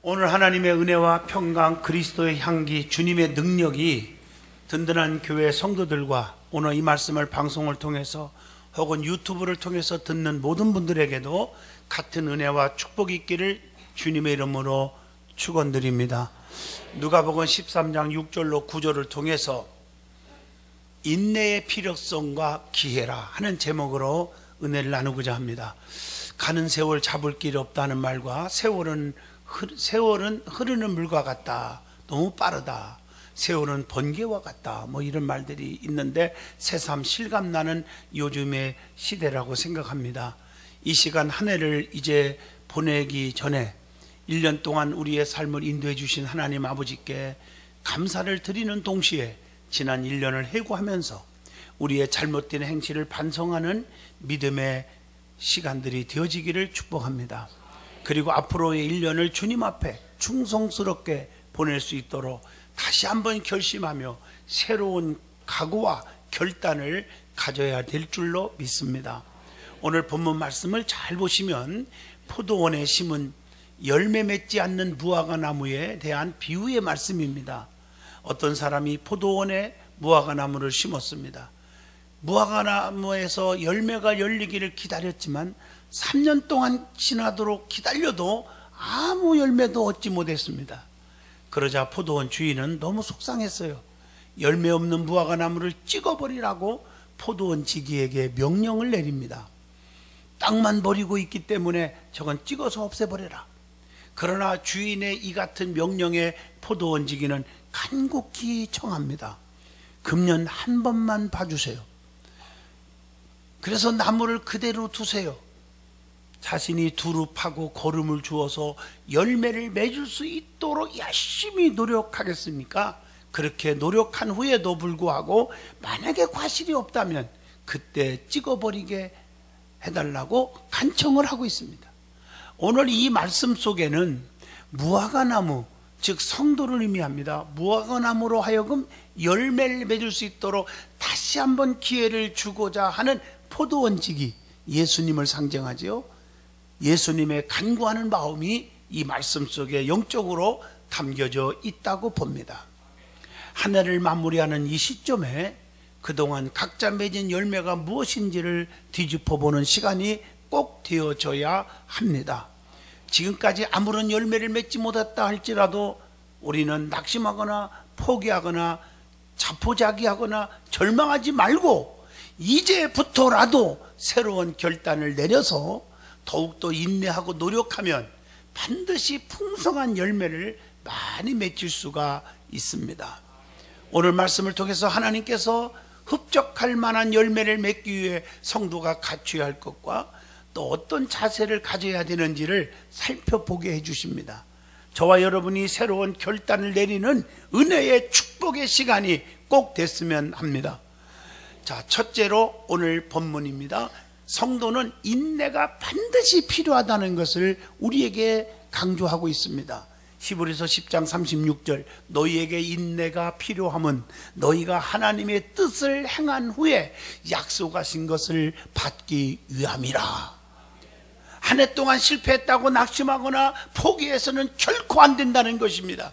오늘 하나님의 은혜와 평강, 그리스도의 향기, 주님의 능력이 든든한 교회 성도들과 오늘 이 말씀을 방송을 통해서 혹은 유튜브를 통해서 듣는 모든 분들에게도 같은 은혜와 축복이 있기를 주님의 이름으로 축원드립니다. 누가복음 13장 6절로 9절을 통해서 인내의 필요성과 기회라 하는 제목으로 은혜를 나누고자 합니다. 가는 세월 잡을 길이 없다는 말과 세월은 세월은 흐르는 물과 같다. 너무 빠르다. 세월은 번개와 같다. 뭐 이런 말들이 있는데 새삼 실감나는 요즘의 시대라고 생각합니다. 이 시간 한 해를 이제 보내기 전에 1년 동안 우리의 삶을 인도해 주신 하나님 아버지께 감사를 드리는 동시에 지난 1년을 해고하면서 우리의 잘못된 행실을 반성하는 믿음의 시간들이 되어지기를 축복합니다. 그리고 앞으로의 1년을 주님 앞에 충성스럽게 보낼 수 있도록 다시 한번 결심하며 새로운 각오와 결단을 가져야 될 줄로 믿습니다. 오늘 본문 말씀을 잘 보시면 포도원에 심은 열매 맺지 않는 무화과 나무에 대한 비유의 말씀입니다. 어떤 사람이 포도원에 무화과 나무를 심었습니다. 무화과 나무에서 열매가 열리기를 기다렸지만 3년 동안 지나도록 기다려도 아무 열매도 얻지 못했습니다. 그러자 포도원 주인은 너무 속상했어요. 열매 없는 무화과 나무를 찍어버리라고 포도원 지기에게 명령을 내립니다. 땅만 버리고 있기 때문에 저건 찍어서 없애버려라. 그러나 주인의 이 같은 명령에 포도원 지기는 간곡히 청합니다. 금년 한 번만 봐주세요. 그래서 나무를 그대로 두세요. 자신이 파고 거름을 주어서 열매를 맺을 수 있도록 열심히 노력하겠습니까? 그렇게 노력한 후에도 불구하고 만약에 과실이 없다면 그때 찍어버리게 해달라고 간청을 하고 있습니다. 오늘 이 말씀 속에는 무화과 나무, 즉 성도를 의미합니다. 무화과 나무로 하여금 열매를 맺을 수 있도록 다시 한번 기회를 주고자 하는 포도원직이 예수님을 상징하지요. 예수님의 간구하는 마음이 이 말씀 속에 영적으로 담겨져 있다고 봅니다. 한 해를 마무리하는 이 시점에 그동안 각자 맺은 열매가 무엇인지를 뒤집어 보는 시간이 꼭 되어져야 합니다. 지금까지 아무런 열매를 맺지 못했다 할지라도 우리는 낙심하거나 포기하거나 자포자기하거나 절망하지 말고 이제부터라도 새로운 결단을 내려서 더욱더 인내하고 노력하면 반드시 풍성한 열매를 많이 맺을 수가 있습니다. 오늘 말씀을 통해서 하나님께서 흡족할 만한 열매를 맺기 위해 성도가 갖춰야 할 것과 또 어떤 자세를 가져야 되는지를 살펴보게 해 주십니다. 저와 여러분이 새로운 결단을 내리는 은혜의 축복의 시간이 꼭 됐으면 합니다. 자, 첫째로 오늘 본문입니다. 성도는 인내가 반드시 필요하다는 것을 우리에게 강조하고 있습니다. 히브리서 10장 36절 너희에게 인내가 필요함은 너희가 하나님의 뜻을 행한 후에 약속하신 것을 받기 위함이라. 한 해 동안 실패했다고 낙심하거나 포기해서는 결코 안 된다는 것입니다.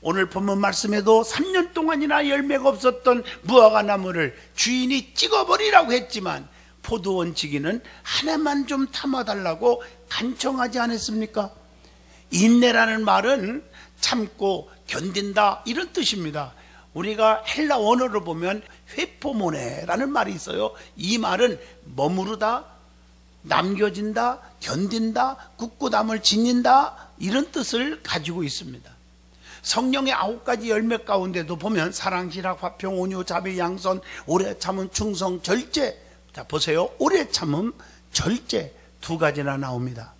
오늘 본문 말씀에도 3년 동안이나 열매가 없었던 무화과 나무를 주인이 찍어버리라고 했지만 포도원 지기는 하나만 좀 담아달라고 간청하지 않았습니까? 인내라는 말은 참고 견딘다 이런 뜻입니다. 우리가 헬라 원어로 보면 회포모네라는 말이 있어요. 이 말은 머무르다, 남겨진다, 견딘다, 굳고담을 지닌다 이런 뜻을 가지고 있습니다. 성령의 아홉 가지 열매 가운데도 보면 사랑, 희락, 화평, 온유, 자비, 양선, 오래 참은 충성, 절제 자, 보세요. 오래 참음, 절제 두 가지나 나옵니다.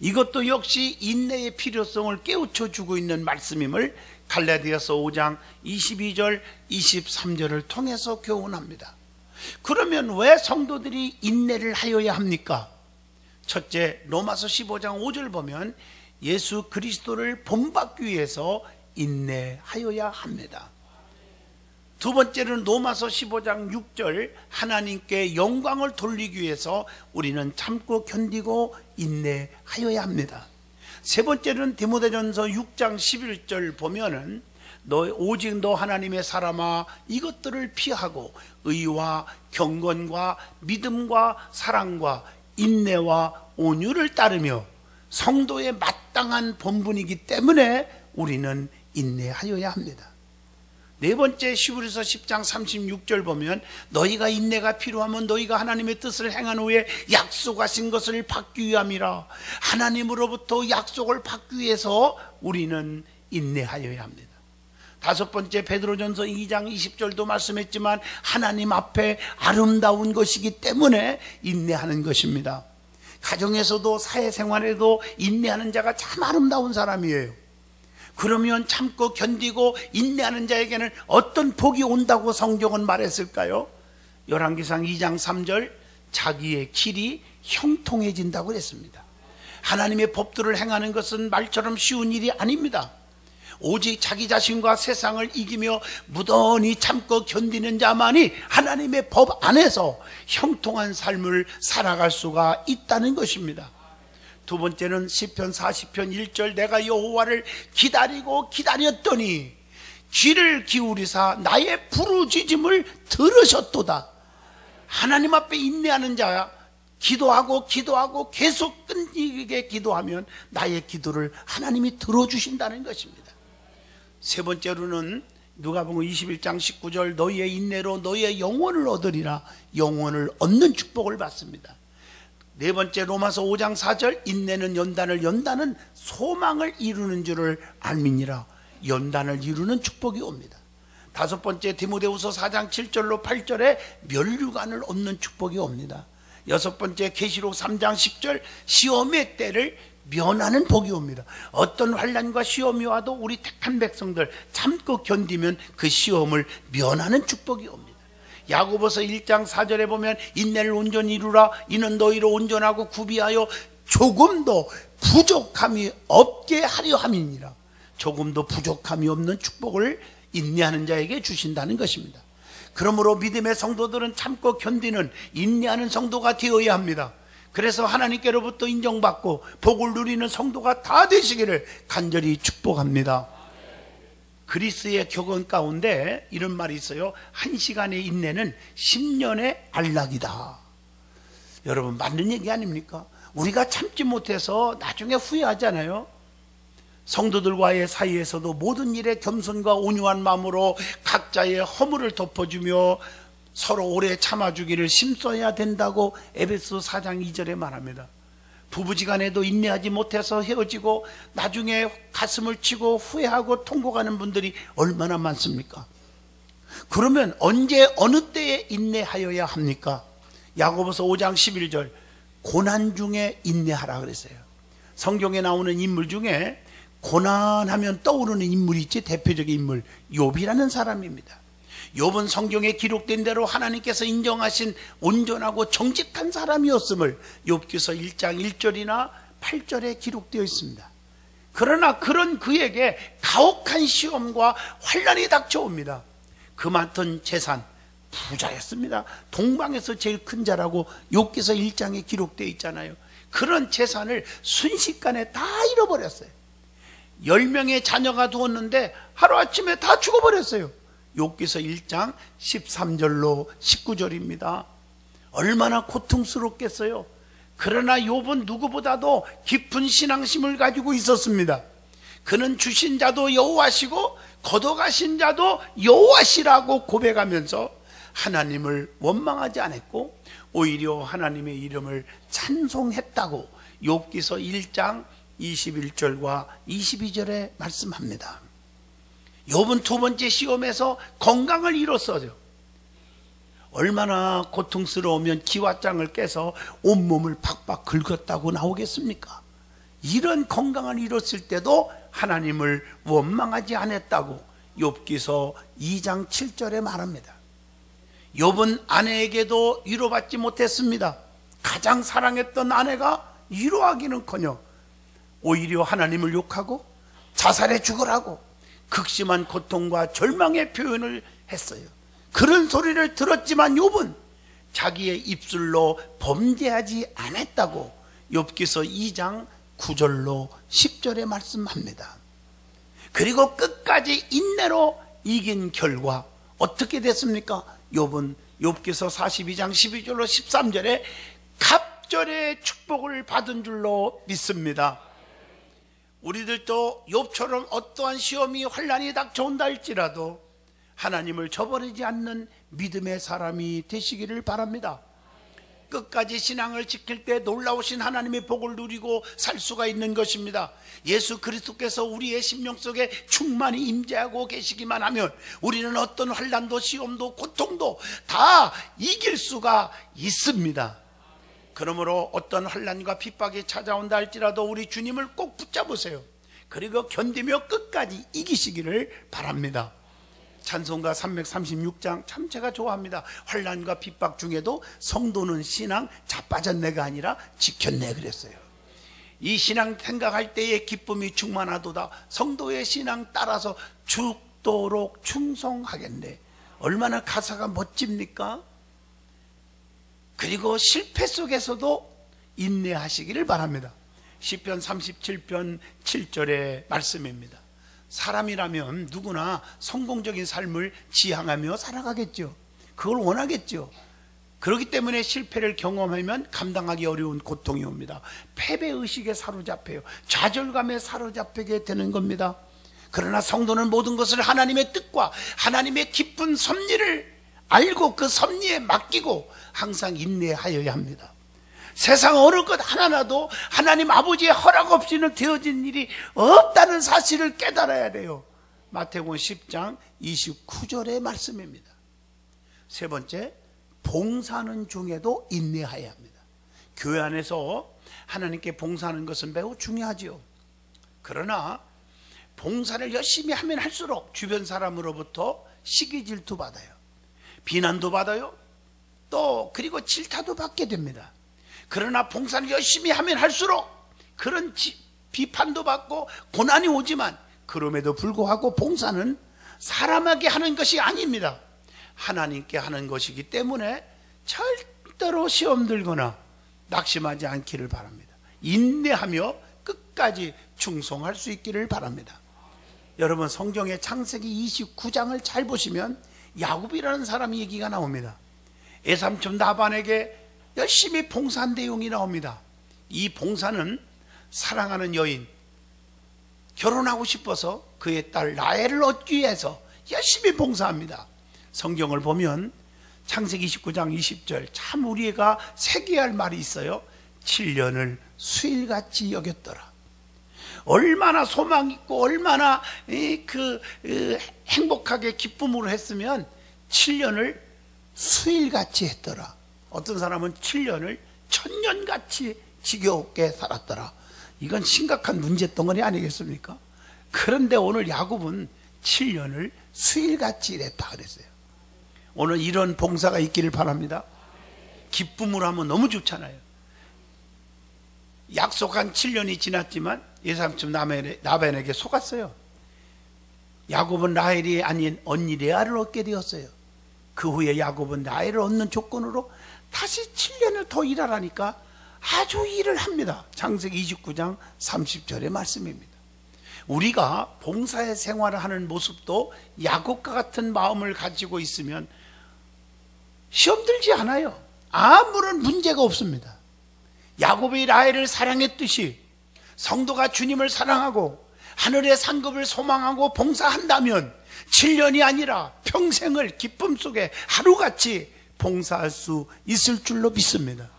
이것도 역시 인내의 필요성을 깨우쳐 주고 있는 말씀임을 갈라디아서 5장 22절, 23절을 통해서 교훈합니다. 그러면 왜 성도들이 인내를 하여야 합니까? 첫째, 로마서 15장 5절 보면 예수 그리스도를 본받기 위해서 인내하여야 합니다. 두 번째는 로마서 15장 6절 하나님께 영광을 돌리기 위해서 우리는 참고 견디고 인내하여야 합니다. 세 번째는 디모데전서 6장 11절 보면은 너 오직 너 하나님의 사람아 이것들을 피하고 의와 경건과 믿음과 사랑과 인내와 온유를 따르며 성도의 마땅한 본분이기 때문에 우리는 인내하여야 합니다. 네 번째 시브리서 10장 36절 보면 너희가 인내가 필요하면 너희가 하나님의 뜻을 행한 후에 약속하신 것을 받기 위함이라 하나님으로부터 약속을 받기 위해서 우리는 인내하여야 합니다. 다섯 번째 베드로전서 2장 20절도 말씀했지만 하나님 앞에 아름다운 것이기 때문에 인내하는 것입니다. 가정에서도 사회생활에도 인내하는 자가 참 아름다운 사람이에요. 그러면 참고 견디고 인내하는 자에게는 어떤 복이 온다고 성경은 말했을까요? 열왕기상 2장 3절 자기의 길이 형통해진다고 그랬습니다. 하나님의 법들을 행하는 것은 말처럼 쉬운 일이 아닙니다. 오직 자기 자신과 세상을 이기며 무던히 참고 견디는 자만이 하나님의 법 안에서 형통한 삶을 살아갈 수가 있다는 것입니다. 두 번째는 시편 40편 1절 내가 여호와를 기다리고 기다렸더니 귀를 기울이사 나의 부르짖음을 들으셨도다. 하나님 앞에 인내하는 자야 기도하고 기도하고 계속 끈기게 기도하면 나의 기도를 하나님이 들어주신다는 것입니다. 세 번째로는 누가복음 21장 19절 너희의 인내로 너희의 영혼을 얻으리라 영혼을 얻는 축복을 받습니다. 네 번째 로마서 5장 4절 인내는 연단을 연단은 소망을 이루는 줄을 알미니라 연단을 이루는 축복이 옵니다. 다섯 번째 디모데후서 4장 7절로 8절에 멸류관을 얻는 축복이 옵니다. 여섯 번째 계시록 3장 10절 시험의 때를 면하는 복이 옵니다. 어떤 환란과 시험이 와도 우리 택한 백성들 참고 견디면 그 시험을 면하는 축복이 옵니다. 야고보서 1장 4절에 보면 인내를 온전히 이루라 이는 너희를 온전하고 구비하여 조금도 부족함이 없게 하려 함이니라. 조금도 부족함이 없는 축복을 인내하는 자에게 주신다는 것입니다. 그러므로 믿음의 성도들은 참고 견디는 인내하는 성도가 되어야 합니다. 그래서 하나님께로부터 인정받고 복을 누리는 성도가 다 되시기를 간절히 축복합니다. 그리스의 격언 가운데 이런 말이 있어요. 한 시간의 인내는 10년의 안락이다. 여러분, 맞는 얘기 아닙니까? 우리가 참지 못해서 나중에 후회하잖아요. 성도들과의 사이에서도 모든 일에 겸손과 온유한 마음으로 각자의 허물을 덮어주며 서로 오래 참아주기를 심써야 된다고 에베소 4장 2절에 말합니다. 부부지간에도 인내하지 못해서 헤어지고 나중에 가슴을 치고 후회하고 통곡하는 분들이 얼마나 많습니까? 그러면 언제 어느 때에 인내하여야 합니까? 야고보서 5장 11절 고난 중에 인내하라 그랬어요. 성경에 나오는 인물 중에 고난하면 떠오르는 인물이 있지 대표적인 인물 욥이라는 사람입니다. 욥은 성경에 기록된 대로 하나님께서 인정하신 온전하고 정직한 사람이었음을 욥기서 1장 1절이나 8절에 기록되어 있습니다. 그러나 그런 그에게 가혹한 시험과 환란이 닥쳐옵니다. 그 많던 재산 부자였습니다. 동방에서 제일 큰 자라고 욥기서 1장에 기록되어 있잖아요. 그런 재산을 순식간에 다 잃어버렸어요. 10명의 자녀가 두었는데 하루아침에 다 죽어버렸어요. 욥기서 1장 13절로 19절입니다. 얼마나 고통스럽겠어요. 그러나 욥은 누구보다도 깊은 신앙심을 가지고 있었습니다. 그는 주신 자도 여호와시고 거둬가신 자도 여호와시라고 고백하면서 하나님을 원망하지 않았고 오히려 하나님의 이름을 찬송했다고 욥기서 1장 21절과 22절에 말씀합니다. 욥은 두 번째 시험에서 건강을 잃었어요. 얼마나 고통스러우면 기와장을 깨서 온몸을 박박 긁었다고 나오겠습니까? 이런 건강을 잃었을 때도 하나님을 원망하지 않았다고 욥기서 2장 7절에 말합니다. 욥은 아내에게도 위로받지 못했습니다. 가장 사랑했던 아내가 위로하기는커녕 오히려 하나님을 욕하고 자살해 죽으라고 극심한 고통과 절망의 표현을 했어요. 그런 소리를 들었지만 욥은 자기의 입술로 범죄하지 않았다고 욥기서 2장 9절로 10절에 말씀합니다. 그리고 끝까지 인내로 이긴 결과 어떻게 됐습니까? 욥은 욥기서 42장 12절로 13절에 갑절의 축복을 받은 줄로 믿습니다. 우리들도 욥처럼 어떠한 시험이 환란이 닥쳐온다 할지라도 하나님을 저버리지 않는 믿음의 사람이 되시기를 바랍니다. 끝까지 신앙을 지킬 때 놀라우신 하나님의 복을 누리고 살 수가 있는 것입니다. 예수 그리스도께서 우리의 심령 속에 충만히 임재하고 계시기만 하면 우리는 어떤 환란도 시험도 고통도 다 이길 수가 있습니다. 그러므로 어떤 환란과 핍박이 찾아온다 할지라도 우리 주님을 꼭 붙잡으세요. 그리고 견디며 끝까지 이기시기를 바랍니다. 찬송가 336장 참 제가 좋아합니다. 환란과 핍박 중에도 성도는 신앙 자빠졌네가 아니라 지켰네 그랬어요. 이 신앙 생각할 때의 기쁨이 충만하도다. 성도의 신앙 따라서 죽도록 충성하겠네. 얼마나 가사가 멋집니까? 그리고 실패 속에서도 인내하시기를 바랍니다. 시편 37편 7절의 말씀입니다. 사람이라면 누구나 성공적인 삶을 지향하며 살아가겠죠. 그걸 원하겠죠. 그렇기 때문에 실패를 경험하면 감당하기 어려운 고통이 옵니다. 패배 의식에 사로잡혀요. 좌절감에 사로잡히게 되는 겁니다. 그러나 성도는 모든 것을 하나님의 뜻과 하나님의 깊은 섭리를 알고 그 섭리에 맡기고 항상 인내하여야 합니다. 세상 어느 것 하나라도 하나님 아버지의 허락 없이는 되어진 일이 없다는 사실을 깨달아야 돼요. 마태복음 10장 29절의 말씀입니다. 세 번째, 봉사는 중에도 인내해야 합니다. 교회 안에서 하나님께 봉사하는 것은 매우 중요하지요. 그러나 봉사를 열심히 하면 할수록 주변 사람으로부터 시기 질투 받아요. 비난도 받아요. 또 그리고 질타도 받게 됩니다. 그러나 봉사를 열심히 하면 할수록 그런 지, 비판도 받고 고난이 오지만 그럼에도 불구하고 봉사는 사람에게 하는 것이 아닙니다. 하나님께 하는 것이기 때문에 절대로 시험 들거나 낙심하지 않기를 바랍니다. 인내하며 끝까지 충성할 수 있기를 바랍니다. 여러분 성경의 창세기 29장을 잘 보시면 야곱이라는 사람 얘기가 나옵니다. 애삼촌 나반에게 열심히 봉사한 내용이 나옵니다. 이 봉사는 사랑하는 여인, 결혼하고 싶어서 그의 딸 라헬을 얻기 위해서 열심히 봉사합니다. 성경을 보면 창세기 29장 20절 참 우리가 새기할 말이 있어요. 7년을 수일같이 여겼더라. 얼마나 소망 있고 얼마나 그 행복하게 기쁨으로 했으면 7년을 수일같이 했더라. 어떤 사람은 7년을 천년같이 지겹게 살았더라. 이건 심각한 문제 덩어리 아니겠습니까? 그런데 오늘 야곱은 7년을 수일같이 일했다 그랬어요. 오늘 이런 봉사가 있기를 바랍니다. 기쁨으로 하면 너무 좋잖아요. 약속한 7년이 지났지만 예삼촌 나벤에게 속았어요. 야곱은 라헬이 아닌 언니 레아를 얻게 되었어요. 그 후에 야곱은 라헬을 얻는 조건으로 다시 7년을 더 일하라니까 아주 일을 합니다. 장세기 29장 30절의 말씀입니다. 우리가 봉사의 생활을 하는 모습도 야곱과 같은 마음을 가지고 있으면 시험 들지 않아요. 아무런 문제가 없습니다. 야곱이 라헬을 사랑했듯이 성도가 주님을 사랑하고 하늘의 상급을 소망하고 봉사한다면 7년이 아니라 평생을 기쁨 속에 하루같이 봉사할 수 있을 줄로 믿습니다.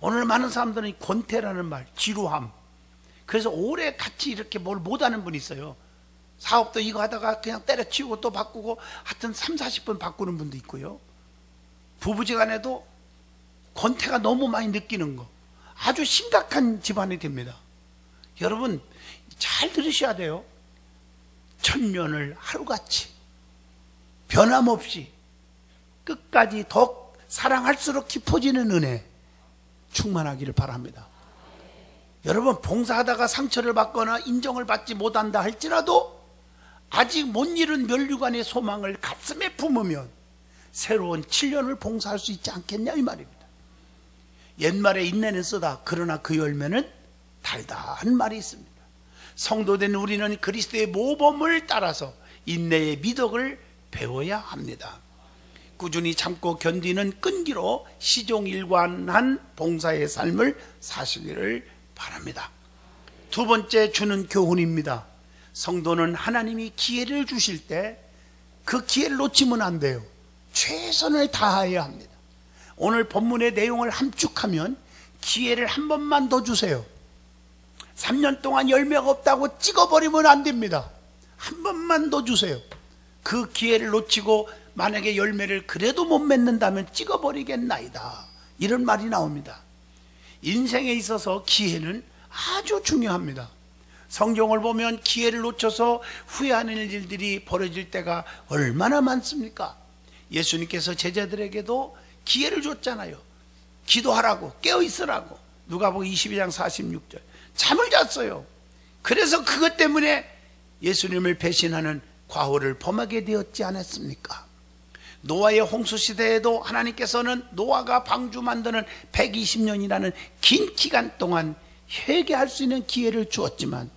오늘 많은 사람들은 권태라는 말, 지루함. 그래서 오래 같이 이렇게 뭘 못하는 분이 있어요. 사업도 이거 하다가 그냥 때려치우고 또 바꾸고 하여튼 3, 40분 바꾸는 분도 있고요. 부부지간에도 권태가 너무 많이 느끼는 거. 아주 심각한 집안이 됩니다. 여러분, 잘 들으셔야 돼요. 천년을 하루같이 변함없이 끝까지 더 사랑할수록 깊어지는 은혜 충만하기를 바랍니다. 여러분 봉사하다가 상처를 받거나 인정을 받지 못한다 할지라도 아직 못 이룬 멸류관의 소망을 가슴에 품으면 새로운 7년을 봉사할 수 있지 않겠냐 이 말입니다. 옛말에 인내는 쓰다 그러나 그 열매는 달다한 말이 있습니다. 성도된 우리는 그리스도의 모범을 따라서 인내의 미덕을 배워야 합니다. 꾸준히 참고 견디는 끈기로 시종일관한 봉사의 삶을 사시기를 바랍니다. 두 번째 주는 교훈입니다. 성도는 하나님이 기회를 주실 때 그 기회를 놓치면 안 돼요. 최선을 다해야 합니다. 오늘 본문의 내용을 함축하면 기회를 한 번만 더 주세요. 3년 동안 열매가 없다고 찍어버리면 안 됩니다. 한 번만 더 주세요. 그 기회를 놓치고 만약에 열매를 그래도 못 맺는다면 찍어버리겠나이다. 이런 말이 나옵니다. 인생에 있어서 기회는 아주 중요합니다. 성경을 보면 기회를 놓쳐서 후회하는 일들이 벌어질 때가 얼마나 많습니까? 예수님께서 제자들에게도 기회를 줬잖아요. 기도하라고, 깨어 있으라고. 누가복음 22장 46절. 잠을 잤어요. 그래서 그것 때문에 예수님을 배신하는 과오를 범하게 되었지 않았습니까? 노아의 홍수 시대에도 하나님께서는 노아가 방주 만드는 120년이라는 긴 기간 동안 회개할 수 있는 기회를 주었지만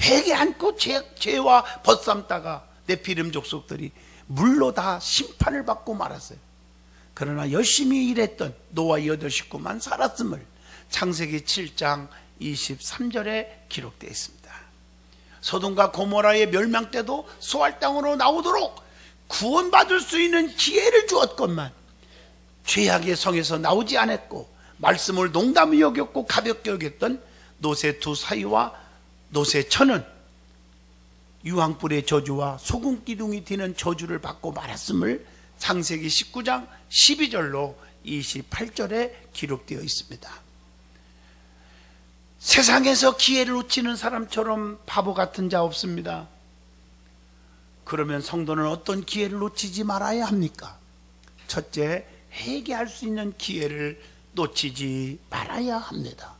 회개 않고 죄, 죄와 벗삼다가 내 피름 족속들이 물로 다 심판을 받고 말았어요. 그러나 열심히 일했던 노아 여덟 식구만 살았음을 창세기 7장 23절에 기록되어 있습니다. 소돔과 고모라의 멸망 때도 소할 땅으로 나오도록 구원받을 수 있는 기회를 주었건만 죄악의 성에서 나오지 않았고 말씀을 농담히 여겼고 가볍게 여겼던 노세 두 사이와 노세 천은 유황불의 저주와 소금 기둥이 튀는 저주를 받고 말았음을 창세기 19장 12절로 28절에 기록되어 있습니다. 세상에서 기회를 놓치는 사람처럼 바보 같은 자 없습니다. 그러면 성도는 어떤 기회를 놓치지 말아야 합니까? 첫째, 회개할 수 있는 기회를 놓치지 말아야 합니다.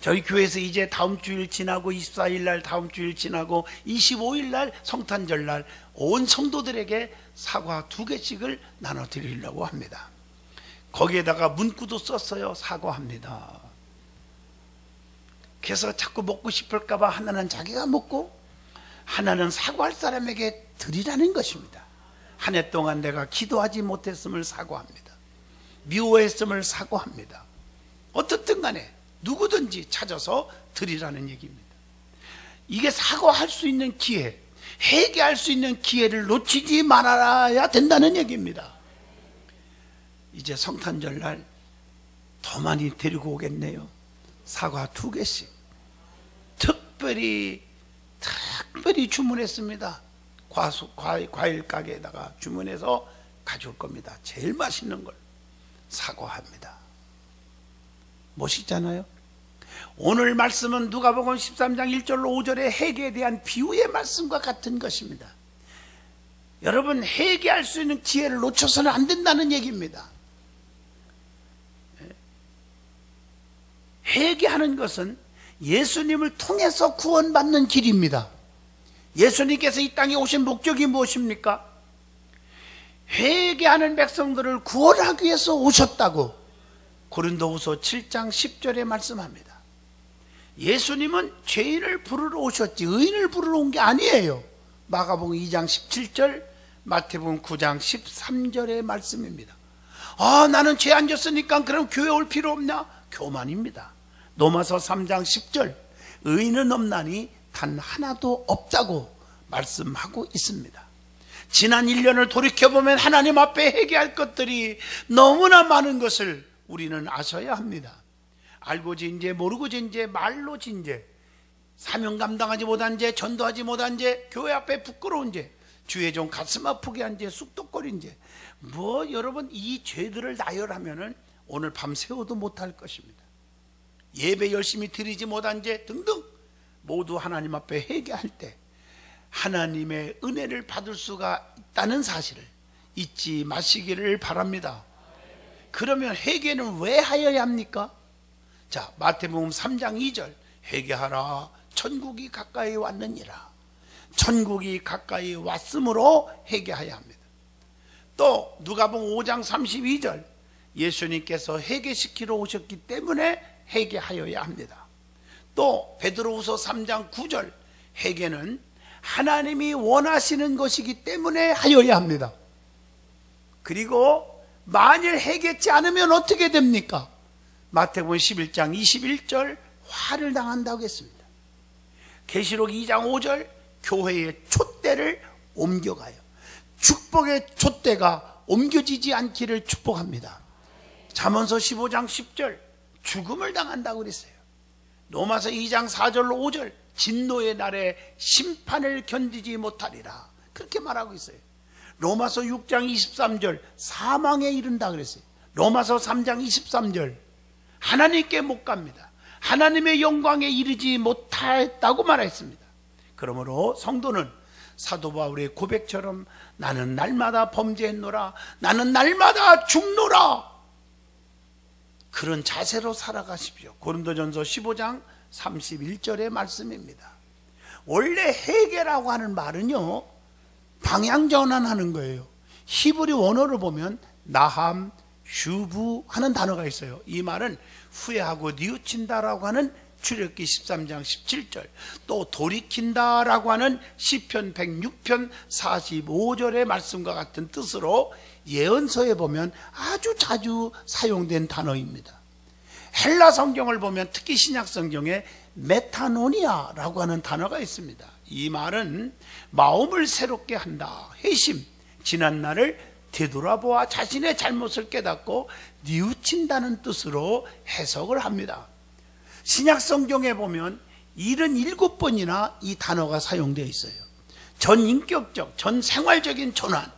저희 교회에서 이제 다음 주일 지나고 24일 날 다음 주일 지나고 25일 날 성탄절 날 온 성도들에게 사과 두 개씩을 나눠 드리려고 합니다. 거기에다가 문구도 썼어요. 사과합니다. 그래서 자꾸 먹고 싶을까봐 하나는 자기가 먹고 하나는 사과할 사람에게 드리라는 것입니다. 한 해 동안 내가 기도하지 못했음을 사과합니다. 미워했음을 사과합니다. 어떻든 간에 누구든지 찾아서 드리라는 얘기입니다. 이게 사과할 수 있는 기회, 회개할 수 있는 기회를 놓치지 말아야 된다는 얘기입니다. 이제 성탄절 날 더 많이 데리고 오겠네요. 사과 두 개씩. 특별히, 특별히 주문했습니다. 과수, 과일, 과일 가게에다가 주문해서 가져올 겁니다. 제일 맛있는 걸 사과합니다. 멋있잖아요. 오늘 말씀은 누가복음 13장 1절로 5절의 회개에 대한 비유의 말씀과 같은 것입니다. 여러분 회개할 수 있는 기회를 놓쳐서는 안 된다는 얘기입니다. 회개하는 것은 예수님을 통해서 구원받는 길입니다. 예수님께서 이 땅에 오신 목적이 무엇입니까? 회개하는 백성들을 구원하기 위해서 오셨다고 고린도후서 7장 10절에 말씀합니다. 예수님은 죄인을 부르러 오셨지 의인을 부르러 온 게 아니에요. 마가복음 2장 17절, 마태복음 9장 13절의 말씀입니다. 아, 나는 죄 안 졌으니까 그럼 교회 올 필요 없냐? 교만입니다. 노마서 3장 10절, 의인은 없나니 단 하나도 없다고 말씀하고 있습니다. 지난 1년을 돌이켜보면 하나님 앞에 회개할 것들이 너무나 많은 것을 우리는 아셔야 합니다. 알고 진죄, 모르고 진죄, 말로 진죄, 사명 감당하지 못한 죄, 전도하지 못한 죄, 교회 앞에 부끄러운 죄, 주의 종 가슴 아프게 한 죄, 쑥덕거린 죄. 뭐 여러분 이 죄들을 나열하면은 오늘 밤 새워도 못할 것입니다. 예배 열심히 드리지 못한 죄 등등 모두 하나님 앞에 회개할 때 하나님의 은혜를 받을 수가 있다는 사실을 잊지 마시기를 바랍니다. 그러면 회개는 왜 하여야 합니까? 자, 마태복음 3장 2절. 회개하라. 천국이 가까이 왔느니라. 천국이 가까이 왔으므로 회개하여야 합니다. 또 누가복음 5장 32절. 예수님께서 회개시키러 오셨기 때문에 회개하여야 합니다. 또 베드로후서 3장 9절 회개는 하나님이 원하시는 것이기 때문에 하여야 합니다. 그리고 만일 회개치 않으면 어떻게 됩니까? 마태복음 11장 21절 화를 당한다고 했습니다. 계시록 2장 5절 교회의 촛대를 옮겨가요. 축복의 촛대가 옮겨지지 않기를 축복합니다. 잠언서 15장 10절 죽음을 당한다고 그랬어요. 로마서 2장 4절로 5절 진노의 날에 심판을 견디지 못하리라. 그렇게 말하고 있어요. 로마서 6장 23절 사망에 이른다 그랬어요. 로마서 3장 23절 하나님께 못 갑니다. 하나님의 영광에 이르지 못했다고 말했습니다. 그러므로 성도는 사도 바울의 고백처럼 나는 날마다 범죄했노라. 나는 날마다 죽노라. 그런 자세로 살아가십시오. 고린도전서 15장 31절의 말씀입니다. 원래 회개라고 하는 말은요. 방향 전환하는 거예요. 히브리 원어를 보면 나함, 슈부 하는 단어가 있어요. 이 말은 후회하고 뉘우친다라고 하는 출애굽기 13장 17절 또 돌이킨다라고 하는 시편 106편 45절의 말씀과 같은 뜻으로 예언서에 보면 아주 자주 사용된 단어입니다. 헬라 성경을 보면 특히 신약 성경에 메타노니아라고 하는 단어가 있습니다. 이 말은 마음을 새롭게 한다. 회심, 지난 날을 되돌아보아 자신의 잘못을 깨닫고 뉘우친다는 뜻으로 해석을 합니다. 신약 성경에 보면 77번이나 이 단어가 사용되어 있어요. 전 인격적, 전 생활적인 전환,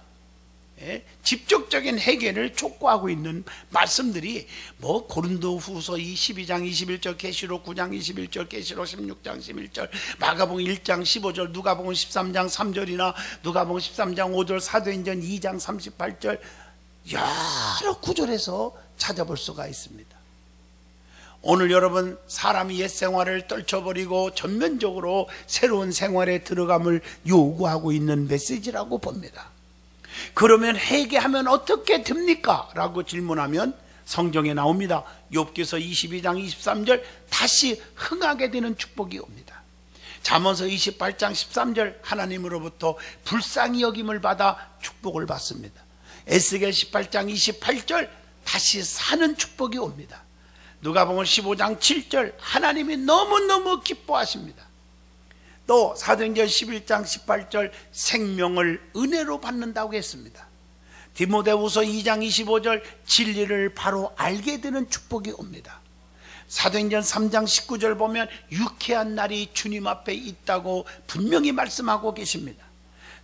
예, 직접적인 해결을 촉구하고 있는 말씀들이 뭐 고린도 후서 22장 21절 계시록 9장 21절 계시록 16장 11절 마가복음 1장 15절 누가복음 13장 3절이나 누가복음 13장 5절 사도행전 2장 38절 여러 구절에서 찾아볼 수가 있습니다. 오늘 여러분 사람이 옛 생활을 떨쳐버리고 전면적으로 새로운 생활에 들어감을 요구하고 있는 메시지라고 봅니다. 그러면 회개하면 어떻게 됩니까? 라고 질문하면 성경에 나옵니다. 욥기서 22장 23절 다시 흥하게 되는 축복이 옵니다. 잠언서 28장 13절 하나님으로부터 불쌍히 여김을 받아 축복을 받습니다. 에스겔 18장 28절 다시 사는 축복이 옵니다. 누가복음 15장 7절 하나님이 너무너무 기뻐하십니다. 또 사도행전 11장 18절 생명을 은혜로 받는다고 했습니다. 디모데후서 2장 25절 진리를 바로 알게 되는 축복이 옵니다. 사도행전 3장 19절 보면 유쾌한 날이 주님 앞에 있다고 분명히 말씀하고 계십니다.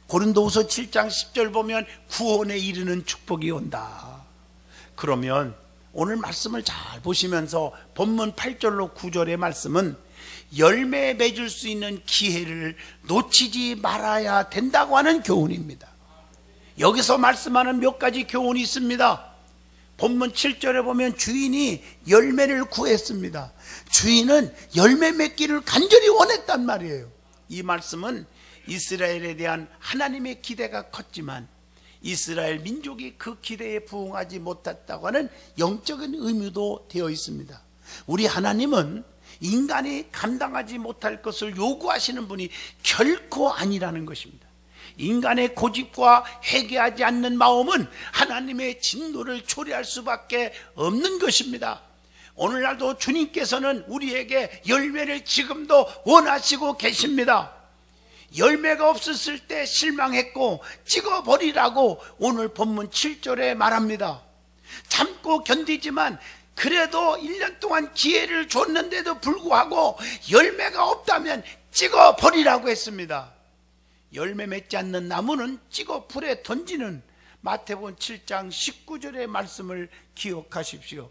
고린도후서 7장 10절 보면 구원에 이르는 축복이 온다. 그러면 오늘 말씀을 잘 보시면서 본문 8절로 9절의 말씀은 열매 맺을 수 있는 기회를 놓치지 말아야 된다고 하는 교훈입니다. 여기서 말씀하는 몇 가지 교훈이 있습니다. 본문 7절에 보면 주인이 열매를 구했습니다. 주인은 열매 맺기를 간절히 원했단 말이에요. 이 말씀은 이스라엘에 대한 하나님의 기대가 컸지만 이스라엘 민족이 그 기대에 부응하지 못했다고 하는 영적인 의미도 되어 있습니다. 우리 하나님은 인간이 감당하지 못할 것을 요구하시는 분이 결코 아니라는 것입니다. 인간의 고집과 회개하지 않는 마음은 하나님의 진노를 초래할 수밖에 없는 것입니다. 오늘날도 주님께서는 우리에게 열매를 지금도 원하시고 계십니다. 열매가 없었을 때 실망했고 찍어버리라고 오늘 본문 7절에 말합니다. 참고 견디지만 그래도 1년 동안 기회를 줬는데도 불구하고 열매가 없다면 찍어버리라고 했습니다. 열매 맺지 않는 나무는 찍어 불에 던지는 마태복음 7장 19절의 말씀을 기억하십시오.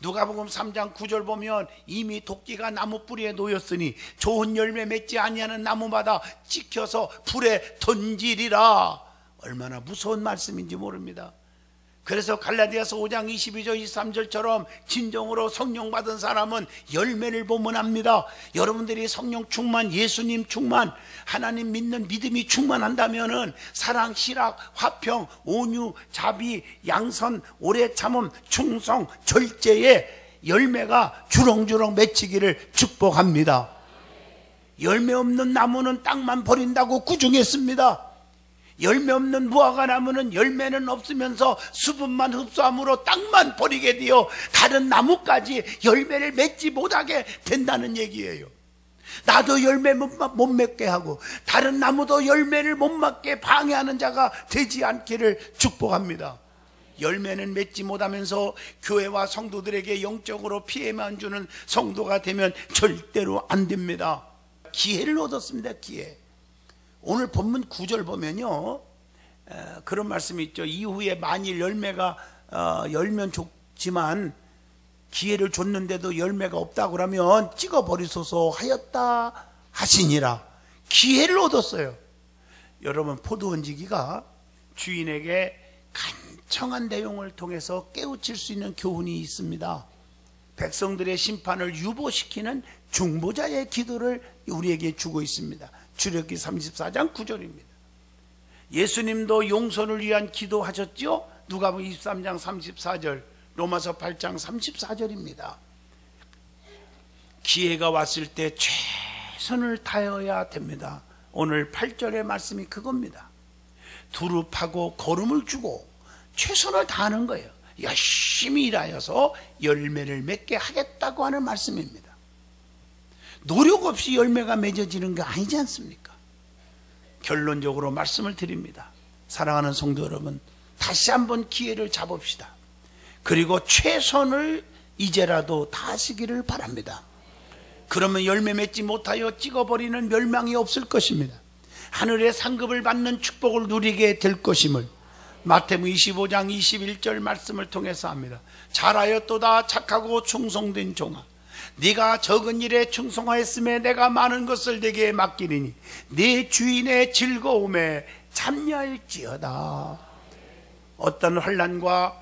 누가복음 3장 9절 보면 이미 도끼가 나무 뿌리에 놓였으니 좋은 열매 맺지 아니하는 나무마다 찍혀서 불에 던지리라. 얼마나 무서운 말씀인지 모릅니다. 그래서 갈라디아서 5장 22절 23절처럼 진정으로 성령 받은 사람은 열매를 보면 합니다. 여러분들이 성령 충만, 예수님 충만, 하나님 믿는 믿음이 충만한다면은 사랑, 희락, 화평, 온유, 자비, 양선, 오래 참음, 충성, 절제에 열매가 주렁주렁 맺히기를 축복합니다. 열매 없는 나무는 땅만 버린다고 구중했습니다. 열매 없는 무화과 나무는 열매는 없으면서 수분만 흡수함으로 땅만 버리게 되어 다른 나무까지 열매를 맺지 못하게 된다는 얘기예요. 나도 열매 못, 못 맺게 하고 다른 나무도 열매를 못 맺게 방해하는 자가 되지 않기를 축복합니다. 열매는 맺지 못하면서 교회와 성도들에게 영적으로 피해만 주는 성도가 되면 절대로 안 됩니다. 기회를 얻었습니다. 기회. 오늘 본문 9절 보면요. 그런 말씀이 있죠. 이후에 만일 열매가 어, 열면 좋지만 기회를 줬는데도 열매가 없다고 그러면 찍어 버리소서 하였다 하시니라. 기회를 얻었어요. 여러분 포도 원지기가 주인에게 간청한 내용을 통해서 깨우칠 수 있는 교훈이 있습니다. 백성들의 심판을 유보시키는 중보자의 기도를 우리에게 주고 있습니다. 주력기 34장 9절입니다. 예수님도 용서를 위한 기도하셨죠? 누가복음 23장 34절, 로마서 8장 34절입니다. 기회가 왔을 때 최선을 다해야 됩니다. 오늘 8절의 말씀이 그겁니다. 두릅하고 걸음을 주고 최선을 다하는 거예요. 열심히 일하여서 열매를 맺게 하겠다고 하는 말씀입니다. 노력 없이 열매가 맺어지는 게 아니지 않습니까? 결론적으로 말씀을 드립니다. 사랑하는 성도 여러분, 다시 한번 기회를 잡읍시다. 그리고 최선을 이제라도 다하시기를 바랍니다. 그러면 열매 맺지 못하여 찍어버리는 멸망이 없을 것입니다. 하늘의 상급을 받는 축복을 누리게 될 것임을 마태무 25장 21절 말씀을 통해서 합니다. 잘하였도다 착하고 충성된 종아 네가 적은 일에 충성하였음에 내가 많은 것을 네게 맡기리니 네 주인의 즐거움에 참여할지어다. 어떤 환란과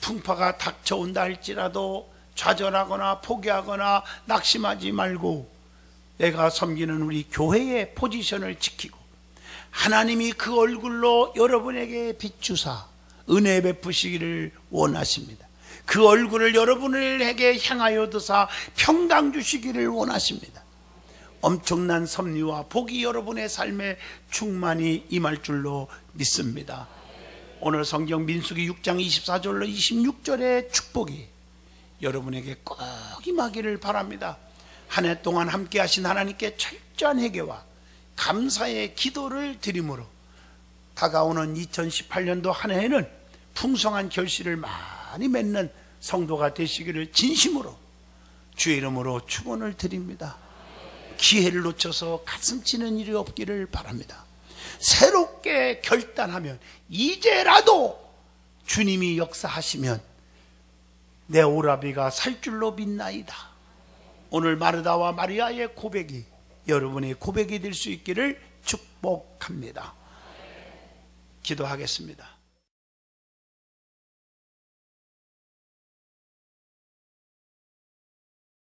풍파가 닥쳐온다 할지라도 좌절하거나 포기하거나 낙심하지 말고 내가 섬기는 우리 교회의 포지션을 지키고 하나님이 그 얼굴로 여러분에게 비추사 은혜 베푸시기를 원하십니다. 그 얼굴을 여러분에게 향하여 드사 평강 주시기를 원하십니다. 엄청난 섭리와 복이 여러분의 삶에 충만히 임할 줄로 믿습니다. 오늘 성경 민수기 6장 24절로 26절의 축복이 여러분에게 꼭 임하기를 바랍니다. 한 해 동안 함께 하신 하나님께 철저한 회개와 감사의 기도를 드림으로 다가오는 2018년도 한 해에는 풍성한 결실을 많이 맺는 성도가 되시기를 진심으로 주의 이름으로 축원을 드립니다. 기회를 놓쳐서 가슴 치는 일이 없기를 바랍니다. 새롭게 결단하면 이제라도 주님이 역사하시면 내 오라비가 살 줄로 믿나이다. 오늘 마르다와 마리아의 고백이 여러분의 고백이 될 수 있기를 축복합니다. 기도하겠습니다.